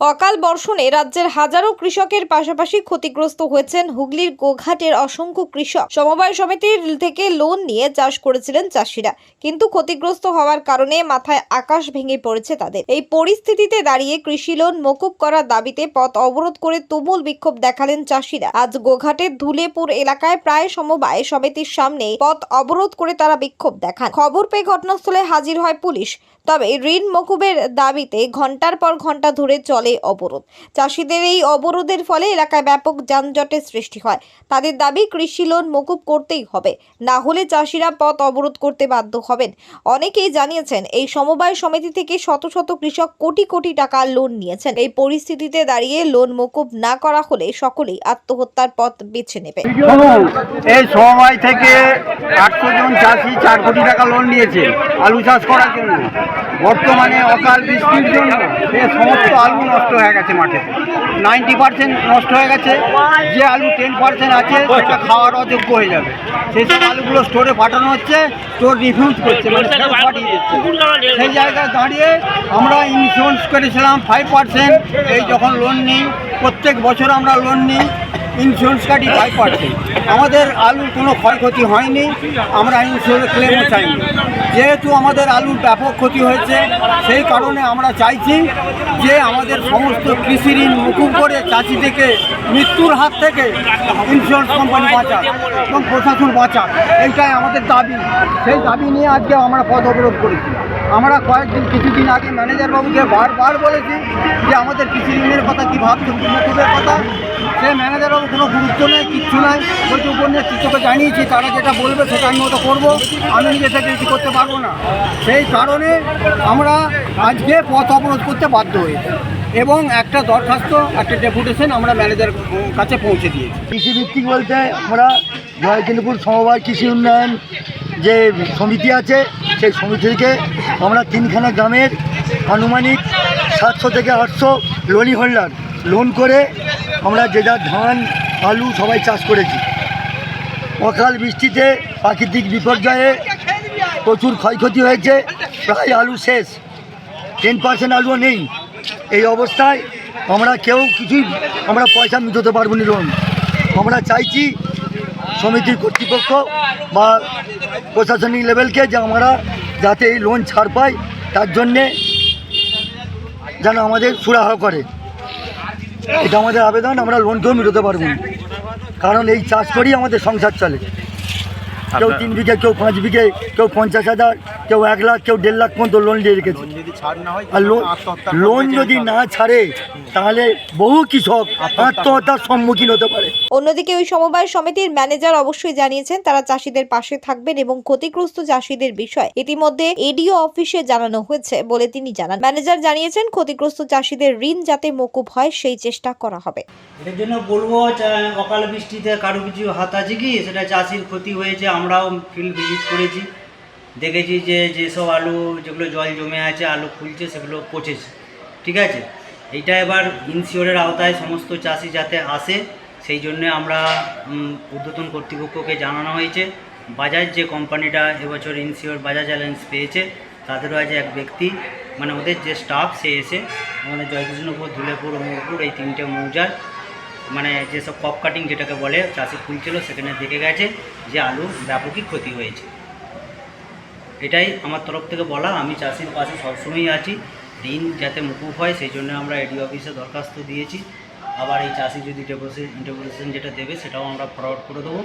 অকাল বর্ষণে রাজ্যের হাজারো কৃষকের পাশাপাশি ক্ষতিগ্রস্ত হয়েছেন হুগলির গোঘাটের অসংখ্য কৃষক। সমবায় সমিতির থেকে লোন নিয়ে চাষ করেছিলেন চাষিরা। কিন্তু ক্ষতিগ্রস্ত হওয়ার কারণে মাথায় আকাশ ভেঙে পড়েছে তাদের। এই পরিস্থিতিতে দাঁড়িয়ে কৃষি লোন মকুব করার দাবিতে পথ অবরোধ করে তুমুল বিক্ষোভ দেখালেন চাষিরা। আজ গোঘাটের ধুলেপুর এলাকায় প্রায় সমবায় সমিতির সামনে পথ অবরোধ করে তারা বিক্ষোভ দেখান। খবর পেয়ে ঘটনাস্থলে হাজির হয় পুলিশ। তবে ঋণ মকুবের দাবিতে ঘণ্টার পর ঘণ্টা ধরে চলে অবরোধ। চাষিদের এই অবরোধের ফলে এলাকায় ব্যাপক যানজটের সৃষ্টি হয়। তাদের দাবি, কৃষি লোন মকুব করতেই হবে। না হলে চাষিরা পথ অবরোধ করতে বাধ্য হবেন। অনেকেই জানিয়েছেন, এই সমবায় সমিতি থেকে শত শত কৃষক কোটি কোটি টাকা লোন নিয়েছেন। এই পরিস্থিতিতে দাঁড়িয়ে লোন মকুব না করা হলে সকলেই আত্মহত্যার পথ বেছে নেবে। এই সময় থেকে আটশো জন চাষি চার কোটি টাকা লোন নিয়েছে, আলু চাষ করার জন্য। বর্তমানে অকাল বৃষ্টির জন্য সে সমস্ত আলু নষ্ট হয়ে গেছে মাঠে। নাইনটি পার্সেন্ট নষ্ট হয়ে গেছে, যে আলু টেন পার্সেন্ট আছে, সেটা খাওয়ার অযোগ্য হয়ে যাবে। সেই সব আলুগুলো স্টোরে পাঠানো হচ্ছে স্টোর রিফিউজ করছে মানে পাঠিয়ে দিচ্ছে সেই জায়গায় দাঁড়িয়ে আমরা ইন্স্যুরেন্স করেছিলাম ফাইভ পার্সেন্ট এই যখন লোন নিই, প্রত্যেক বছর আমরা লোন নিই ইন্স্যুরেন্স কাটি ফাইভ পার্সেন্ট আমাদের আলুর কোনো ক্ষয়ক্ষতি হয়নি, আমরা ইন্স্যুরেন্স ক্লেমও চাইনি। যেহেতু আমাদের আলুর ব্যাপক ক্ষতি হয়েছে, সেই কারণে আমরা চাইছি যে আমাদের সমস্ত কৃষি ঋণ মুকুব করে চাষিদেরকে মৃত্যুর হাত থেকে ইন্স্যুরেন্স কোম্পানি বাঁচাক এবং প্রশাসন বাঁচাক। এইটাই আমাদের দাবি। সেই দাবি নিয়ে আজকে আমরা পথ অবরোধ করেছি। আমরা কয়েকদিন, কিছুদিন আগে ম্যানেজার বাবুকে বারবার বলেছি যে আমাদের কৃষি ঋণের কথা কী ভাবছেন মুকুবের কথা। সে ম্যানেজার বাবু কোনো গুরুত্ব নেই, কিচ্ছু নাই। বলছে উপর নিয়ে জানিয়েছি, তারা যেটা বলবে সেটা আমি মতো করব। আমি নিজে থেকে কিছু করতে পারব না। সেই কারণে আমরা আজকে পথ অবরোধ করতে বাধ্য হয়েছি। এবং একটা দরখাস্ত, একটা ডেপুটেশন আমরা ম্যানেজার কাছে পৌঁছে দিয়েছি। কৃষি ভিত্তিক বলতে আমরা জয়চন্দ্রপুর সমবায় কৃষি উন্নয়ন যে সমিতি আছে সেই সমিতি থেকে আমরা তিনখানা গ্রামের আনুমানিক সাতশো থেকে আটশো লোনই হোল্ডার লোন করে আমরা যে যার ধান, আলু সবাই চাষ করেছি। অকাল বৃষ্টিতে প্রাকৃতিক বিপর্যয়ে প্রচুর ক্ষয়ক্ষতি হয়েছে, প্রায় আলু শেষ। টেন পার্সেন্ট আলুও নেই। এই অবস্থায় আমরা কেউ কিছুই, আমরা পয়সা মিটাতে পারব না লোন আমরা চাইছি সমিতির কর্তৃপক্ষ বা প্রশাসনিক লেভেলকে যে আমরা যাতে এই লোন ছাড় পাই, তার জন্যে যেন আমাদের সুরাহ করে। এটা আমাদের আবেদন, আমরা লোনকেও মেটাতে পারব না। কারণ এই চাষ করেই আমাদের সংসার চলে। কেউ তিন বিঘে কেউ পাঁচ বিঘে কেউ পঞ্চাশ হাজার কেউ এক লাখ কেউ দেড় লাখ পর্যন্ত লোন নিয়ে রেখেছে। আর লোন লোন যদি না। ছাড়ে তাহলে বহু কৃষক আত্মহত্যার সম্মুখীন হতে পারে। অন্যদিকে ওই সমবায় সমিতির ম্যানেজার অবশ্যই জানিয়েছেন তারা চাষিদের পাশে থাকবেন এবং ক্ষতিগ্রস্ত চাষিদের বিষয় ইতিমধ্যে এডিও অফিসে জানানো হয়েছে বলে তিনি জানান। ম্যানেজার জানিয়েছেন ক্ষতিগ্রস্ত চাষিদের ঋণ যাতে মকুব হয় সেই চেষ্টা করা হবে। এটার জন্য বলব অকাল বৃষ্টিতে কারও কিছু হাত আছে কি? সেটা চাষির ক্ষতি হয়েছে আমরাও ফিল্ড ভিজিট করেছি। দেখেছি যে যেসব আলু, যেগুলো জল জমে আছে, আলু ফুলছে, সেগুলো পচেছে। ঠিক আছে? এইটা এবার ইনসিওরের আওতায় সমস্ত চাষি যাতে আসে, সেই জন্যে আমরা ঊর্ধ্বতন কর্তৃপক্ষকে জানানো হয়েছে। বাজাজ যে কোম্পানিটা এবছর ইনসিওর বাজাজ অ্যালায়েন্স পেয়েছে, তাদেরও আজ এক ব্যক্তি মানে ওদের যে স্টাফ সে এসে আমাদের জয়কৃষ্ণপুর, ধুলেপুর মৌপুর এই তিনটে মৌজার মানে যেসব কপ কাটিং যেটাকে বলে, চাষি খুলছিল সেখানে দেখে গেছে যে আলু ব্যাপকই ক্ষতি হয়েছে। এটাই আমার তরফ থেকে বলা। আমি চাষির পাশে সবসময়ই আছি। ঋণ যাতে মুকুব হয়, সেই জন্য আমরা এডি অফিসে দরখাস্ত দিয়েছি। আবার এই চাষি যদি ডেপোসি ডেপোজিশন যেটা দেবে, সেটাও আমরা ফরওয়ার্ড করে দেবো।